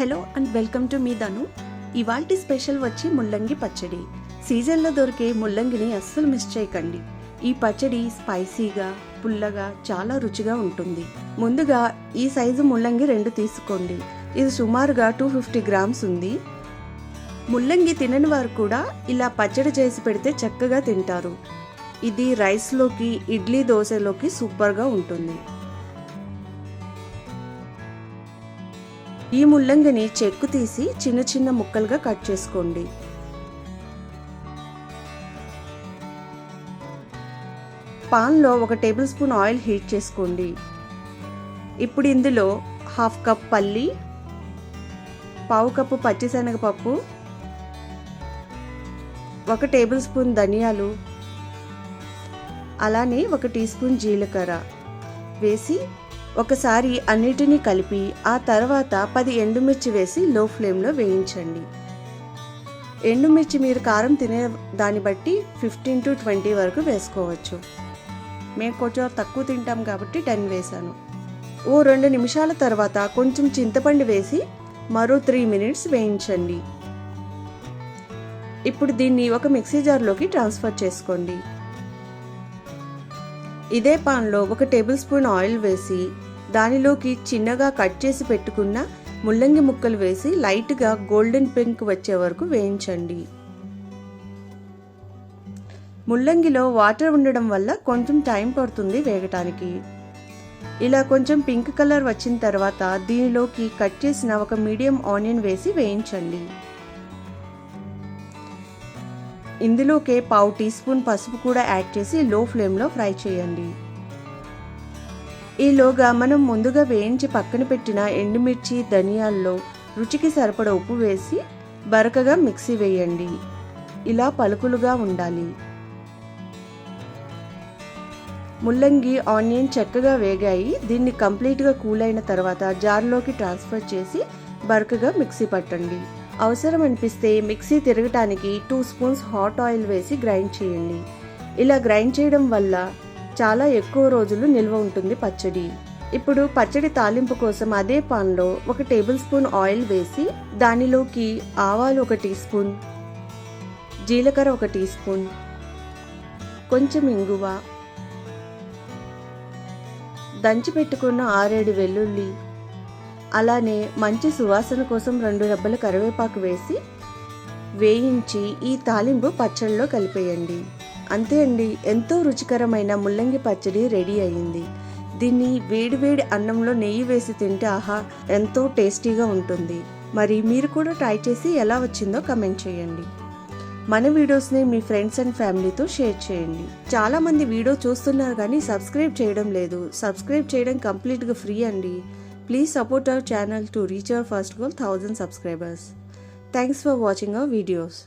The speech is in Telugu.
హలో అండ్ వెల్కమ్ టు మీ ధను. ఇవాల్టి స్పెషల్ వచ్చి ముల్లంగి పచ్చడి. సీజన్లో దొరికే ముల్లంగిని అస్సలు మిస్ చేయకండి. ఈ పచ్చడి స్పైసీగా పుల్లగా చాలా రుచిగా ఉంటుంది. ముందుగా ఈ సైజు ముల్లంగి రెండు తీసుకోండి. ఇది సుమారుగా టూ ఫిఫ్టీ గ్రామ్స్ ఉంది. ముల్లంగి తినని వారు కూడా ఇలా పచ్చడి చేసి పెడితే చక్కగా తింటారు. ఇది రైస్లోకి ఇడ్లీ దోశలోకి సూపర్గా ఉంటుంది. ఈ ముల్లంగిని చెక్కు తీసి చిన్న చిన్న ముక్కలుగా కట్ చేసుకోండి. పాన్లో ఒక టేబుల్ స్పూన్ ఆయిల్ హీట్ చేసుకోండి. ఇప్పుడు ఇందులో హాఫ్ కప్ పల్లి పావు కప్పు పచ్చిశనగపప్పు ఒక టేబుల్ స్పూన్ ధనియాలు అలానే ఒక టీ స్పూన్ జీలకర్ర వేసి ఒకసారి అన్నిటినీ కలిపి ఆ తర్వాత పది ఎండుమిర్చి వేసి లో ఫ్లేమ్లో వేయించండి. ఎండుమిర్చి మీరు కారం తినే దాన్ని బట్టి ఫిఫ్టీన్ టు ట్వంటీ వరకు వేసుకోవచ్చు. మేము కొంచెం తక్కువ తింటాం కాబట్టి టెన్ వేసాను ఓ రెండు నిమిషాల తర్వాత కొంచెం చింతపండు వేసి మరో త్రీ మినిట్స్ వేయించండి. ఇప్పుడు దీన్ని ఒక మిక్సీ జార్లోకి ట్రాన్స్ఫర్ చేసుకోండి. ఇదే పాన్లో ఒక టేబుల్ స్పూన్ ఆయిల్ వేసి దానిలోకి చిన్నగా కట్ చేసి పెట్టుకున్న ముల్లంగి ముక్కలు వేసి లైట్గా గోల్డెన్ పింక్ వచ్చే వరకు వేయించండి. ముల్లంగిలో వాటర్ ఉండడం వల్ల కొంచెం టైం పడుతుంది వేగటానికి. ఇలా కొంచెం పింక్ కలర్ వచ్చిన తర్వాత దీనిలోకి కట్ చేసిన ఒక మీడియం ఆనియన్ వేసి వేయించండి. ఇందులోకే పావు టీ స్పూన్ పసుపు కూడా యాడ్ చేసి లో ఫ్లేమ్లో ఫ్రై చేయండి. ఈలోగా మనం ముందుగా వేయించి పక్కన పెట్టిన ఎండుమిర్చి ధనియాల్లో రుచికి సరిపడ ఉప్పు వేసి బరకగా మిక్సీ వేయండి. ఇలా పలుకులుగా ఉండాలి. ముల్లంగి ఆనియన్ చక్కగా వేగాయి. దీన్ని కంప్లీట్గా కూల్ అయిన తర్వాత జార్లోకి ట్రాన్స్ఫర్ చేసి బరకగా మిక్సీ పట్టండి. అవసరం అనిపిస్తే మిక్సీ తిరగటానికి టూ స్పూన్స్ హాట్ ఆయిల్ వేసి గ్రైండ్ చేయండి. ఇలా గ్రైండ్ చేయడం వల్ల చాలా ఎక్కువ రోజులు నిల్వ ఉంటుంది పచ్చడి. ఇప్పుడు పచ్చడి తాలింపు కోసం అదే పాన్లో ఒక టేబుల్ స్పూన్ ఆయిల్ వేసి దానిలోకి ఆవాలు ఒక టీ స్పూన్ జీలకర్ర ఒక టీ స్పూన్ కొంచెం ఇంగువ దంచి పెట్టుకున్న ఆరేడు వెల్లుల్లి అలానే మంచి సువాసన కోసం రెండు రెబ్బల కరివేపాకు వేసి వేయించి ఈ తాలింపు పచ్చడిలో కలిపేయండి. అంతే అండి ఎంతో రుచికరమైన ముల్లంగి పచ్చడి రెడీ అయ్యింది. దీన్ని వేడివేడి అన్నంలో నెయ్యి వేసి తింటే ఆహా ఎంతో టేస్టీగా ఉంటుంది. మరి మీరు కూడా ట్రై చేసి ఎలా వచ్చిందో కమెంట్ చేయండి. మన వీడియోస్ని మీ ఫ్రెండ్స్ అండ్ ఫ్యామిలీతో షేర్ చేయండి. చాలామంది వీడియో చూస్తున్నారు కానీ సబ్స్క్రైబ్ చేయడం లేదు. సబ్స్క్రైబ్ చేయడం కంప్లీట్గా ఫ్రీ అండి. Please support our channel to reach our first goal 1000 subscribers. Thanks for watching our videos.